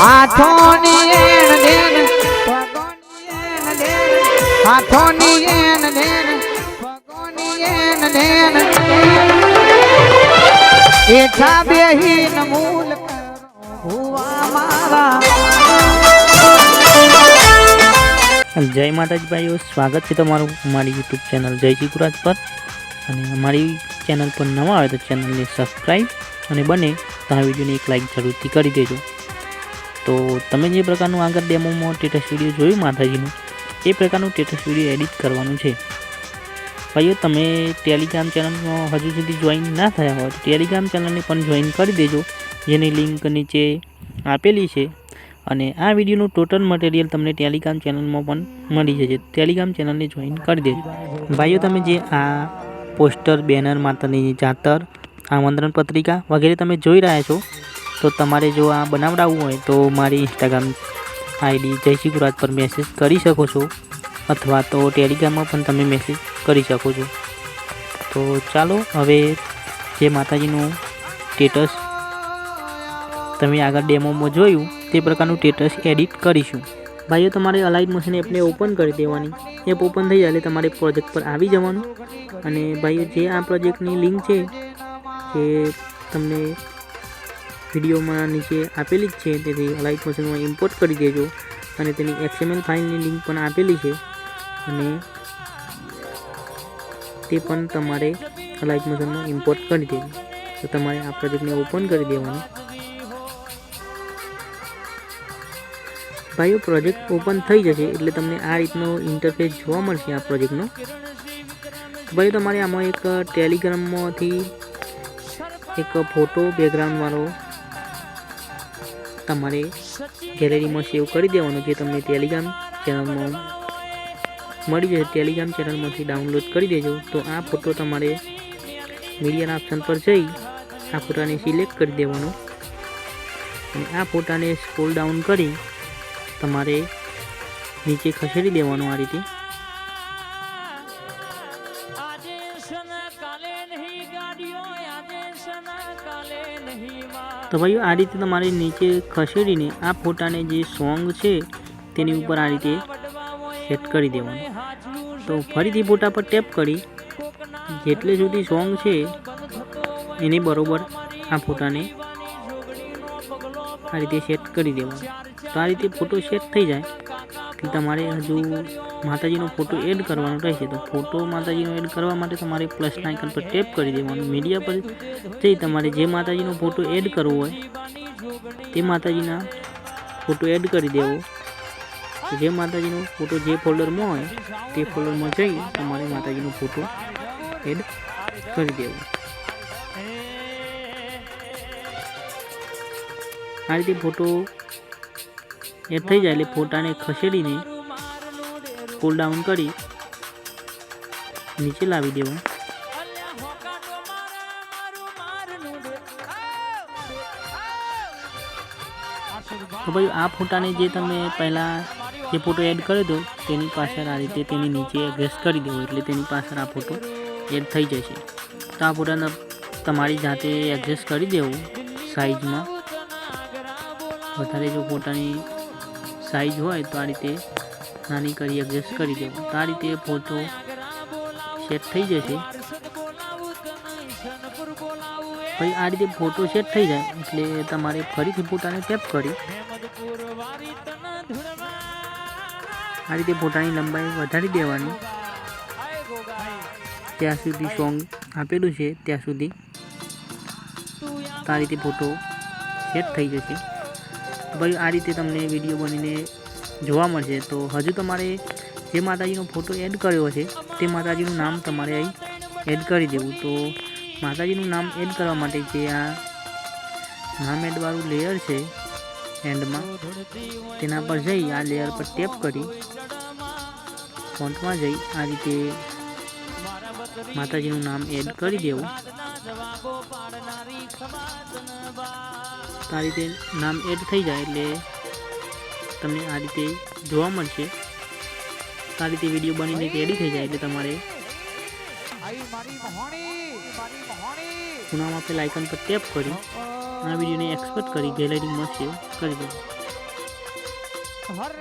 હાથોની એણ દેન, પગોની એણ દેન જય માતાજી સ્વાગત છે તમારું મારી યુટ્યુબ ચેનલ જય ચિકુરાજ પર. અને અમારી ચેનલ પર નવા આવે તો ચેનલને સબસ્ક્રાઈબ અને બને તો આ વિડીયોને એક લાઈક જરૂરથી કરી દેજો. તો તમે જે પ્રકારનું આગળ ડેમોમાં ટેટસ વીડિયો જોયું માતાજીનું, એ પ્રકારનું ટેટસ વીડિયો એડિટ કરવાનું છે. ભાઈઓ, તમે ટેલિગ્રામ ચેનલમાં હજુ સુધી જોઈન ના થયા હોય તો ટેલિગ્રામ ચેનલને પણ જોઈન કરી દેજો, જેની લિંક નીચે આપેલી છે. અને આ વિડીયોનું ટોટલ મટીરિયલ તમને ટેલિગ્રામ ચેનલમાં પણ મળી જશે. ટેલિગ્રામ ચેનલને જોઈન કરી દેજો. ભાઈઓ, તમે જે આ પોસ્ટર બેનર માતાની જાતર, આમંત્રણ પત્રિકા વગેરે તમે જોઈ રહ્યા છો તો તમારે જો આ બનાવડાવવું હોય તો મારી ઇન્સ્ટાગ્રામ આઈડી જયશ્રી ગુરાજ પર મેસેજ કરી શકો છો. અથવા તો ટેલિગ્રામમાં પણ તમે મેસેજ કરી શકો છો. તો ચાલો હવે જે માતાજીનું સ્ટેટસ તમે આગળ ડેમોમાં જોયું, તે પ્રકારનું સ્ટેટસ એડિટ કરીશું. ભાઈઓ, તમારે અલાઇટ મશીન એપને ઓપન કરી દેવાની. એપ ઓપન થઈ જાય એટલે તમારે પ્રોજેક્ટ પર આવી જવાનું. અને ભાઈઓ, જે આ પ્રોજેક્ટની લિંક છે એ તમને વિડીયોમાં નીચે આપેલી જ છે, તેથી અલાઇટ મશીનમાં ઇમ્પોર્ટ કરી દેજો અને તેની એક્સએમએલ ફાઇલની લિંક પણ આપેલી છે અને તે પણ તમારે અલાઇટ મશીનમાં ઇમ્પોર્ટ કરી દેજો તો તમારે આ પ્રોજેક્ટને ઓપન કરી દેવાનું. ભાઈઓ પ્રોજેક્ટ ઓપન થઈ જશે એટલે તમને આ રીતનો ઇન્ટરફેસ જોવા મળશે આ પ્રોજેક્ટનો ભાઈ તમારે આમાં એક ટેલિગ્રામમાંથી એક ફોટો બેકગ્રાઉન્ડવાળો તમારે ગેલેરીમાં સેવ કરી દેવાનું જે તમને ટેલિગ્રામ ચેનલમાં મળી જશે ટેલિગ્રામ ચેનલમાંથી ડાઉનલોડ કરી દેજો. તો આ ફોટો તમારે મીડિયાના ઓપ્શન પર જઈ આ ફોટાને સિલેક્ટ કરી દેવાનો. અને આ ફોટાને સ્કોલ ડાઉન કરી તમારે નીચે ખસેડી દેવાનું આ રીતે. તો ભાઈઓ, આ રીતે તમારે નીચે ખસેડીને આ ફોટાને જે સોંગ છે, તેની ઉપર આ રીતે સેટ કરી દેવાનું. તો ફરીથી ફોટા પર ટેપ કરી, જેટલે સુધી સોંગ છે, એની બરોબર આ ફોટાને આ રીતે સેટ કરી દેવાનું. તો આ રીતે ફોટો સેટ થઈ જાય. કે તમારે હજુ માતાજીનો ફોટો એડ કરવાનો રહેશે. તો ફોટો માતાજીનો એડ કરવા માટે તમારે પ્લસના આઇકન પર ટેપ કરી દેવાનું. મીડિયા પર જઈ તમારે જે માતાજીનો ફોટો એડ કરવો હોય, તે માતાજીના ફોટો એડ કરી દેવો. જે માતાજીનો ફોટો જે ફોલ્ડરમાં હોય, તે ફોલ્ડરમાં જઈ તમારે માતાજીનો ફોટો એડ કરી દેવો. આ રીતે ફોટો એડ થઈ જાય એટલે ફોટાને ખસેડીને સ્ક્રોલ ડાઉન કરી નીચે લાવી દેવું. તો ભાઈ આ ફોટાને જે તમે પહેલાં જે ફોટો એડ કર્યો હતો, તેની પાછળ આ રીતે તેની નીચે એડ્રેસ કરી દેવો એટલે તેની પાછળ આ ફોટો એડ થઈ જશે. તો આ ફોટાને તમારી જાતે એડજસ્ટ કરી દેવું સાઈઝમાં વધારે જો ફોટાની સાઈઝ હોય તો આ રીતે નાની કરી એડજસ્ટ કરી દેવું. તો આ રીતે ફોટો સેટ થઈ જશે. પછી આ રીતે ફોટો સેટ થઈ જાય એટલે તમારે ફરીથી ફોટાને ટેપ કરી. આ રીતે ફોટાની લંબાઈ વધારી દેવાની. ત્યાં સુધી સોંગ આપેલું છે, ત્યાં સુધી. આ રીતે ફોટો સેટ થઈ જશે. તો ભાઈ આ રીતે તમને વીડિયો બનીને જોવા મળશે, તો હજુ તમારે જે માતાજીનો ફોટો એડ કર્યો છે તે માતાજીનું નામ તમારે અહીં એડ કરી દેવું. તો માતાજીનું નામ એડ કરવા માટે જે આ નામ એડવાળું લેયર છે એન્ડમાં તેના પર જઈ આ લેયર પર ટેપ કરી ફોન્ટમાં જઈ આ રીતે માતાજીનું નામ એડ કરી દેવું. આ રીતે નામ એડ થઈ જાય એટલે તમને આ રીતે જોવા મળશે. આ રીતે વીડિયો બનીને રેડી થઈ જાય એટલે તમારે ખૂણામાં આપેલ આઇકન પર ટેપ કરી આ વિડીયોને એક્સપોર્ટ કરી ગેલેરીમાં સેવ કરી દો. હર